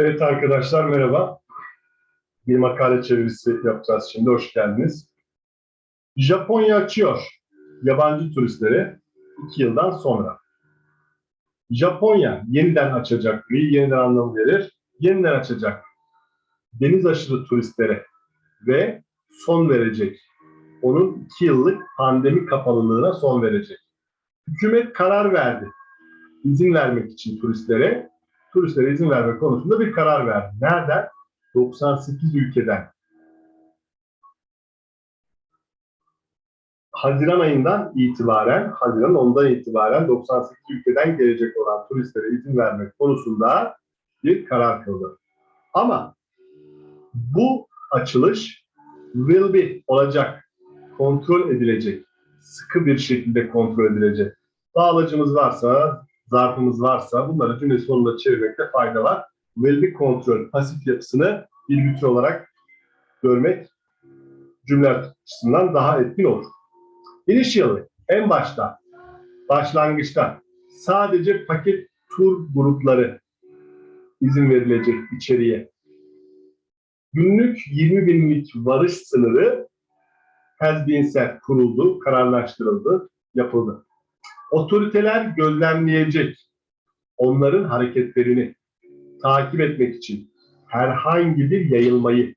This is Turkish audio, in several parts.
Evet arkadaşlar merhaba. Bir makale çevirisi yapacağız şimdi. Hoş geldiniz. Japonya açıyor yabancı turistlere iki yıldan sonra. Japonya yeniden açacak bir yeniden anlam verir. Yeniden açacak deniz aşırı turistlere ve son verecek. Onun iki yıllık pandemi kapalılığına son verecek. Hükümet karar verdi. İzin vermek için turistlere turistlere izin verme konusunda bir karar verdi. Nereden? 98 ülkeden. Haziran ayından itibaren, Haziran 10'dan itibaren 98 ülkeden gelecek olan turistlere izin vermek konusunda bir karar kıldı. Ama bu açılış will be olacak, kontrol edilecek, sıkı bir şekilde kontrol edilecek. Bağlacımız varsa, zarfımız varsa bunları cümle sonunda çevirmekte fayda var. Will be kontrol, pasif yapısını bir bütün olarak görmek cümle açısından daha etkin olur. Initially, en başta, başlangıçta sadece paket tur grupları izin verilecek içeriye. Günlük 20 binlik varış sınırı has been set, kuruldu, kararlaştırıldı, yapıldı. Otoriteler gözlemleyecek onların hareketlerini takip etmek için herhangi bir yayılmayı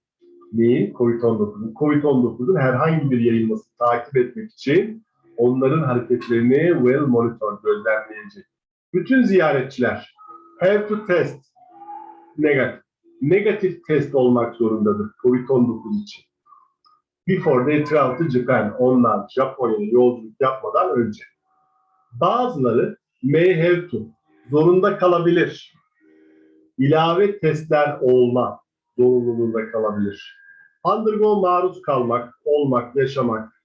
neyin? Covid-19'un. Covid-19'un herhangi bir yayılması takip etmek için onların hareketlerini well monitor gözlemleyecek. Bütün ziyaretçiler have to test negatif. Negatif test olmak zorundadır Covid-19 için. Before they travel to Japan, onlar Japonya'ya yolculuk yapmadan önce. Bazıları may have to, zorunda kalabilir. İlave testler olma zorunluluğunda kalabilir. Undergo maruz kalmak, olmak, yaşamak,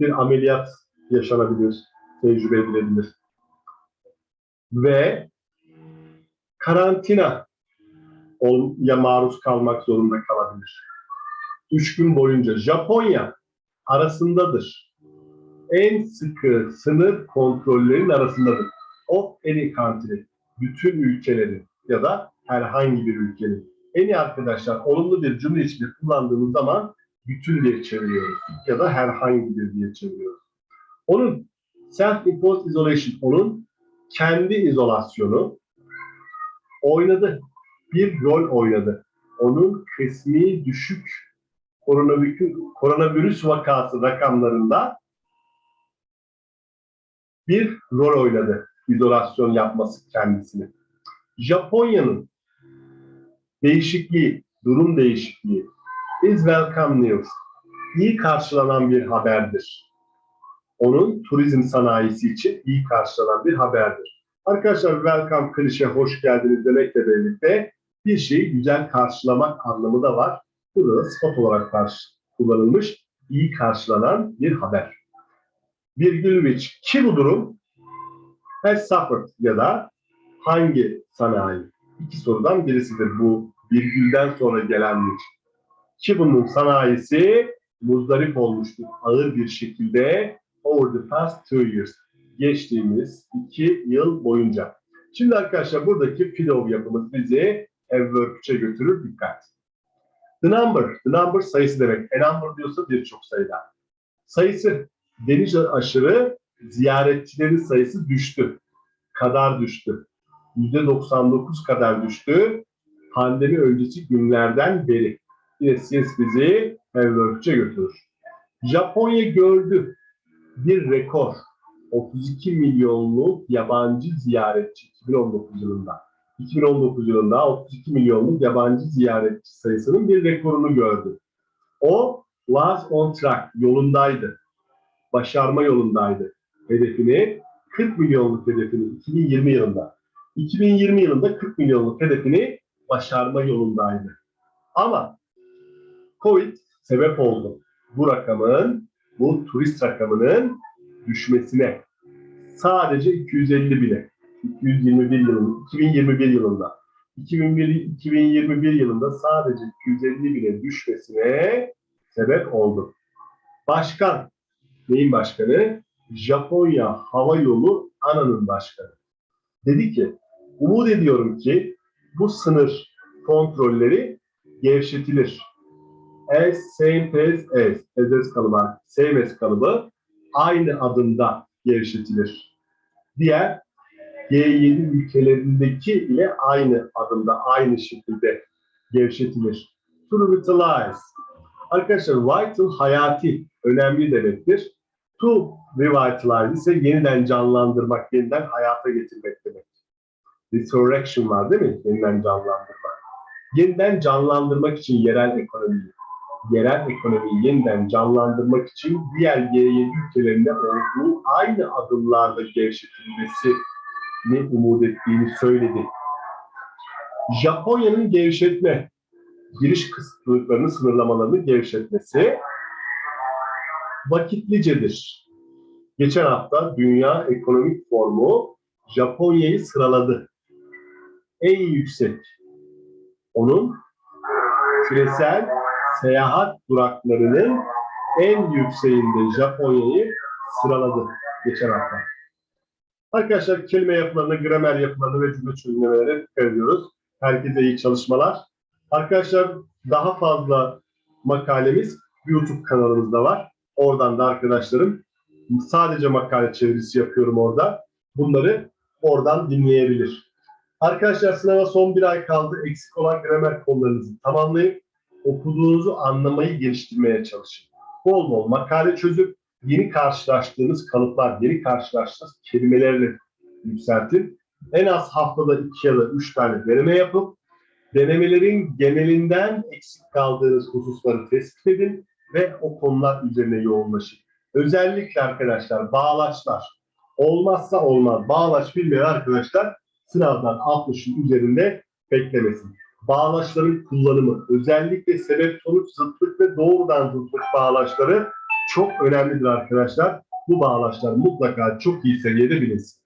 bir ameliyat yaşanabilir, tecrübe edilebilir. Ve karantina ya maruz kalmak zorunda kalabilir. Üç gün boyunca Japonya arasındadır en sıkı sınır kontrollerin arasındadır. Of any country, bütün ülkelerin ya da herhangi bir ülkenin. En iyi arkadaşlar olumlu bir cümle içinde kullandığımız zaman bütün diye çeviriyoruz ya da herhangi bir diye çeviriyoruz. Onun self-imposed isolation, onun kendi izolasyonu oynadı. Bir rol oynadı. Onun kısmi düşük koronavirüs vakası rakamlarında bir rol oynadı izolasyon yapması kendisini. Japonya'nın değişikliği, durum değişikliği is welcome news. İyi karşılanan bir haberdir. Onun turizm sanayisi için iyi karşılanan bir haberdir. Arkadaşlar welcome klişe hoş geldiniz demekle birlikte bir şeyi güzel karşılamak anlamı da var. Burada da sıfat olarak karşı kullanılmış iyi karşılanan bir haber virgül which ki bu durum has suffered ya da hangi sanayi? İki sorudan birisidir bu virgülden sonra gelen which. Ki bunun sanayisi muzdarip olmuştur ağır bir şekilde over the past two years. Geçtiğimiz iki yıl boyunca. Şimdi arkadaşlar buradaki pillow yapımız bizi 3'e götürür. Dikkat. The number. The number sayısı demek. A number diyorsa birçok sayıda. Sayısı deniz aşırı ziyaretçilerin sayısı düştü. Kadar düştü. %99 kadar düştü. Pandemi öncesi günlerden beri. Yine since bizi Hamburg'a götürür. Japonya gördü bir rekor. 32 milyonluk yabancı ziyaretçi 2019 yılında. 2019 yılında 32 milyonluk yabancı ziyaretçi sayısının bir rekorunu gördü. O was on track, yolundaydı başarma yolundaydı hedefini. 40 milyonluk hedefini 2020 yılında. 2020 yılında 40 milyonluk hedefini başarma yolundaydı. Ama Covid sebep oldu. Bu rakamın, bu turist rakamının düşmesine. Sadece 250 bine. 221 yılında, 2021 yılında. 2001, 2021 yılında sadece 250 bine düşmesine sebep oldu. Başkan neyin başkanı? Japonya Hava Yolu ANA'nın başkanı. Dedi ki, umut ediyorum ki bu sınır kontrolleri gevşetilir. As, same as, as. As, as kalıbı, same as kalıbı aynı adımda gevşetilir. Diğer G7 ülkelerindeki ile aynı adımda, aynı şekilde gevşetilir. To revitalize. Arkadaşlar vital hayati, önemli demektir. To revitalize ise yeniden canlandırmak, yeniden hayata getirmek demek. Resurrection var değil mi? Yeniden canlandırmak. Yeniden canlandırmak için yerel ekonomiyi, yerel ekonomiyi yeniden canlandırmak için diğer G7 ülkelerinde olduğu aynı adımlarda gevşetilmesi ne umut ettiğini söyledi. Japonya'nın gevşetme, giriş kısıtlılıklarını, sınırlamalarını gevşetmesi vakitlicedir. Geçen hafta Dünya Ekonomik Forumu Japonya'yı sıraladı. En yüksek. Onun küresel seyahat duraklarının en yükseğinde Japonya'yı sıraladı geçen hafta. Arkadaşlar kelime yapılarına, gramer yapılarına ve cümle çözümlemelere dikkat ediyoruz. Herkese iyi çalışmalar. Arkadaşlar daha fazla makalemiz YouTube kanalımızda var. Oradan da arkadaşlarım sadece makale çevirisi yapıyorum orada. Bunları oradan dinleyebilir. Arkadaşlar sınava son bir ay kaldı. Eksik olan gramer konularınızı tamamlayıp okuduğunuzu anlamayı geliştirmeye çalışın. Bol bol makale çözüp yeni karşılaştığınız kalıplar, yeni karşılaştığınız kelimelerle yükseltin. En az haftada iki ya da üç tane deneme yapıp denemelerin genelinden eksik kaldığınız hususları tespit edin ve o konular üzerine yoğunlaşın. Özellikle arkadaşlar bağlaçlar. Olmazsa olmaz. Bağlaç bilmeyen arkadaşlar sınavdan 60'ın üzerinde beklemesin. Bağlaçların kullanımı, özellikle sebep sonuç zıtlık ve doğrudan zıtlık bağlaçları çok önemlidir arkadaşlar. Bu bağlaçlar mutlaka çok iyi seviyede bilinsin.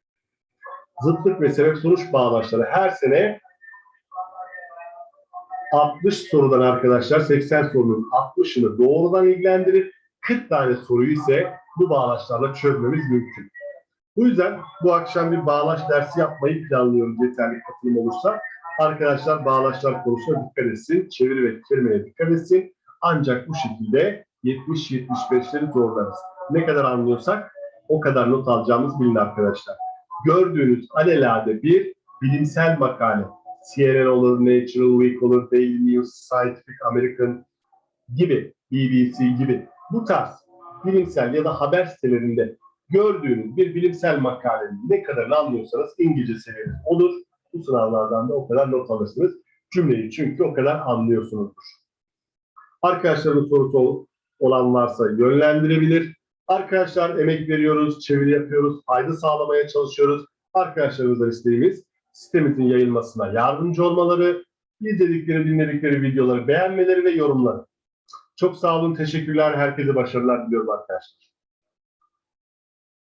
Zıtlık ve sebep sonuç bağlaçları her sene 60 sorudan arkadaşlar 80 sorunun 60'ını doğrudan ilgilendirir. 40 tane soruyu ise bu bağlaçlarla çözmemiz mümkün. Bu yüzden bu akşam bir bağlaç dersi yapmayı planlıyoruz yeterli katılım olursa. Arkadaşlar bağlaçlar konusuna dikkat etsin, çeviri ve kelimeye dikkat etsin. Ancak bu şekilde 70-75'leri zorlarız. Ne kadar anlıyorsak o kadar not alacağımız bilin arkadaşlar. Gördüğünüz alelade bir bilimsel makale. CNN olur, Natural Week olur, Daily News, Scientific American gibi, BBC gibi bu tarz bilimsel ya da haber sitelerinde gördüğünüz bir bilimsel makalenin ne kadarını anlıyorsanız İngilizce seviyeniz olur. Bu sınavlardan da o kadar not alırsınız. Cümleyi çünkü o kadar anlıyorsunuzdur. Arkadaşların sorusu olan varsa yönlendirebilir. Arkadaşlar emek veriyoruz, çeviri yapıyoruz, fayda sağlamaya çalışıyoruz. Arkadaşlarımıza isteğimiz sitemizin yayılmasına yardımcı olmaları, izledikleri, dinledikleri videoları beğenmeleri ve yorumları. Çok sağ olun, teşekkürler. Herkese başarılar diliyorum arkadaşlar.